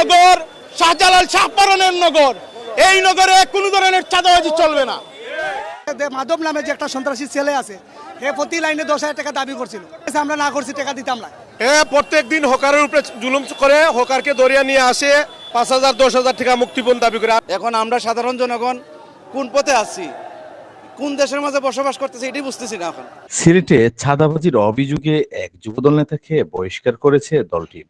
নগর শাহজালাল শাহপারানের নগর। এই নগরে কোনো ধরনের চাঁদাবাজি চলবে না। মাধব নামে যে একটা সন্ত্রাসী ছেলে আছে হে প্রতি লাইনে দশ হাজার টাকা দাবি করছিল। আমরা না করছি টাকা দিতাম না। এ প্রত্যেক দিন হকারের উপরে জুলুম করে হকারকে দরিয়া নিয়ে আসে পাঁচ হাজার দশ হাজার টাকা মুক্তিপণ দাবি করে। এখন আমরা সাধারণ জনগণ কোন পথে আছি? কোন দেশের মাঝে বসবাস করতেছি এটাই বুঝতেছি না এখন। সিলেটে ছাদাবাজির অভিযোগে এক যুবদল নেতাকে বহিষ্কার করেছে দলটি।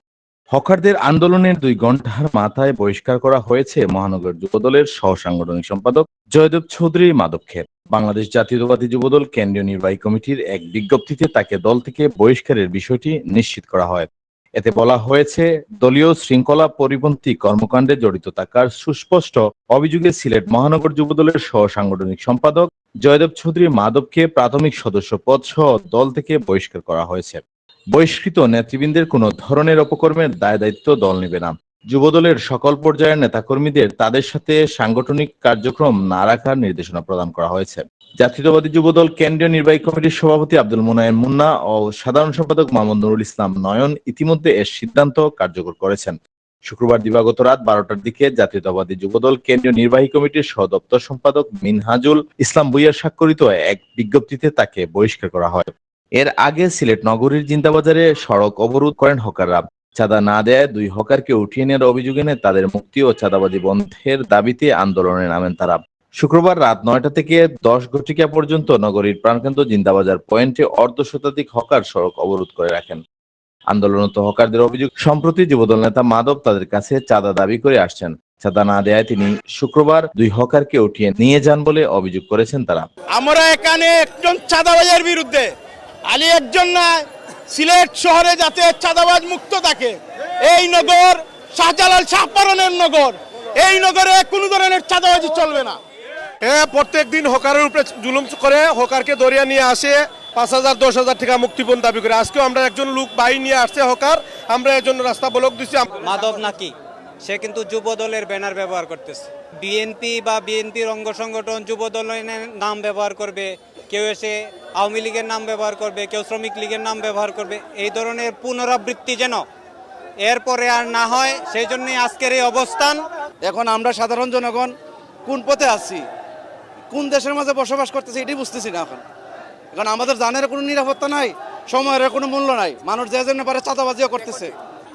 হকারদের আন্দোলনের দুই ঘণ্টার মাথায় বহিষ্কার করা হয়েছে মহানগর যুবদলের সহ সাংগঠনিক সম্পাদক জয়দেব চৌধুরী মাদবকে বাংলাদেশ জাতীয়তাবাদী যুবদল কেন্দ্রীয় নির্বাহী কমিটির এক বিজ্ঞপ্তিতে তাকে দল থেকে বহিষ্কারের বিষয়টি নিশ্চিত করা হয়। এতে বলা হয়েছে, দলীয় শৃঙ্খলা পরিপন্থী কর্মকাণ্ডে জড়িত থাকার সুস্পষ্ট অভিযোগে সিলেট মহানগর যুবদলের সহ সাংগঠনিক সম্পাদক জয়দেব চৌধুরী মাধবকে প্রাথমিক সদস্য পদ সহ দল থেকে বহিষ্কার করা হয়েছে। বহিষ্কৃত নেতৃবৃন্দের কোনো ধরনের অপকর্মের দায় দায়িত্ব দল নেবে না। যুবদলের সকল পর্যায়ের নেতাকর্মীদের তাদের সাথে সাংগঠনিক কার্যক্রম না রাখার নির্দেশনা প্রদান করা হয়েছে। জাতীয়তাবাদী যুবদল কেন্দ্রীয় নির্বাহী কমিটির সভাপতি আব্দুল মুনায়েম মুন্না ও সাধারণ সম্পাদক মোহাম্মদ নুরুল ইসলাম নয়ন ইতিমধ্যে এর সিদ্ধান্ত কার্যকর করেছেন। শুক্রবার দিবাগত রাত বারোটার দিকে জাতীয়তাবাদী যুবদল কেন্দ্রীয় নির্বাহী কমিটির সহ দপ্তর সম্পাদক মিনহাজুল ইসলাম বুইয়ার স্বাক্ষরিত এক বিজ্ঞপ্তিতে তাকে বহিষ্কার করা হয়। এর আগে সিলেট নগরীর জিন্দাবাজারে সড়ক অবরোধ করেন হকাররা। চাঁদা না দেয় দুই হকারকে উঠিয়ে নেওয়ার অভিযোগ এনে তাদের মুক্তি ও চাঁদাবাজি বন্ধের দাবিতে আন্দোলনে নামেন তারা। শুক্রবার রাত নয়টা থেকে দশ ঘটিকা পর্যন্ত নগরীর প্রাণকেন্দ্র জিন্দাবাজার পয়েন্টে অর্ধ শতাধিক হকার সড়ক অবরোধ করে রাখেন। আন্দোলনত হকারদের অভিযোগ সম্প্রতি যুবদল নেতা মাধব তাদের কাছে চাঁদা দাবি করে আসছেন। চাঁদা না দেয় তিনি শুক্রবার দুই হকারকে উঠিয়ে নিয়ে যান বলে অভিযোগ করেছেন তারা। আমরা এখানে একজন চাঁদাবাজের বিরুদ্ধে আলী একজন না সিলেট শহরে যাতে চাঁদাবাজ মুক্ত থাকে এই নগর শাহজালাল শাহপারানের নগর। এই নগরে কোনো ধরনের চাঁদাবাজি চলবে না। এ প্রত্যেক দিন হকারের উপরে জুলুম করে হকারকে দরিয়া নিয়ে আসে পাঁচ হাজার দশ হাজার টাকা মুক্তিপণ দাবি করে। আজকেও আমরা একজন লোক বাই নিয়ে আসছে হকার আমরা এর জন্য রাস্তা ব্লক দিচ্ছি মাধব নাকি? সে কিন্তু যুব দলের ব্যানার ব্যবহার করতেছে। বিএনপি বা বিএনপির অঙ্গ সংগঠন যুব দলের নাম ব্যবহার করবে। কেউ এসে আওয়ামী লীগের নাম ব্যবহার করবে কেউ শ্রমিক লীগের নাম ব্যবহার করবে এই ধরনের পুনরাবৃত্তি যেন এরপরে আর না হয় সেই জন্যই আজকের এই অবস্থান। এখন আমরা সাধারণ জনগণ কোন পথে আছি কোন দেশের মাঝে বসবাস করতেছি এটাই বুঝতেছি না এখন। এখন আমাদের জানের কোনো নিরাপত্তা নাই সময়ের কোনো মূল্য নাই মানুষ যে জন্য পারে চাঁদাবাজিও করতেছে।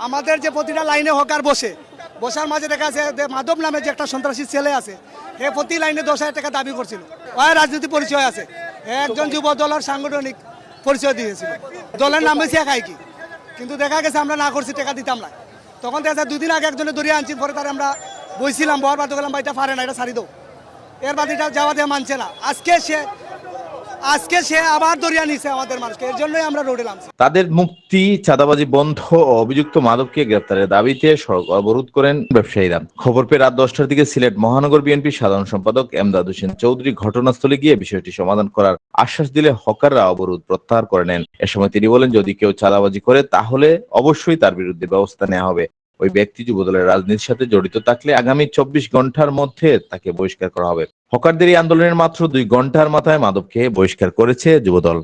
আমাদের যে প্রতিটা লাইনে হকার বসে বসার মাঝে দেখা আছে যে মাধব নামে যে একটা সন্ত্রাসী ছেলে আছে সে প্রতি লাইনে দশ হাজার টাকা দাবি করছিল। ওই রাজনীতি পরিচয় আছে। একজন যুব দলের সাংগঠনিক পরিচয় দিয়েছিল। দলের নাম হয়েছে একাই কি কিন্তু দেখা গেছে আমরা না করছি, টাকা দিতাম না। তখন দেখা যায় দুদিন আগে একজনে দরিয়া আনছি পরে তার আমরা বইছিলাম বহার বাদ গেলাম বা এটা পারে না, এটা সারি দাও। এর বাদ এটা যাওয়া দেওয়া মানছে না। আজকে সে আজকে সে আবার দরিয়া নিছে আমাদের মানুষকে, এর জন্যই আমরা রোডে নামছি। তাদের মুক্তি, চাঁদাবাজি বন্ধ ও অভিযুক্ত মাদককে গ্রেপ্তারের দাবিতে সড়ক অবরোধ করেন ব্যবসায়ীরা। খবর পেয়ে রাত দশটার দিকে সিলেট মহানগর বিএনপি সাধারণ সম্পাদক এমদাদ হোসেন চৌধুরী ঘটনাস্থলে গিয়ে বিষয়টি সমাধান করার আশ্বাস দিলে হকাররা অবরোধ প্রত্যাহার করে নেন। এ সময় তিনি বলেন, যদি কেউ চাঁদাবাজি করে, তাহলে অবশ্যই তার বিরুদ্ধে ব্যবস্থা নেওয়া হবে। ওই ব্যক্তি যুবদলের রাজনীতির সাথে জড়িত থাকলে আগামী চব্বিশ ঘণ্টার মধ্যে তাকে বহিষ্কার করা হবে। হকারদের এই আন্দোলনের মাত্র দুই ঘণ্টার মাথায় মাদক খেয়ে বহিষ্কার করেছে যুবদল।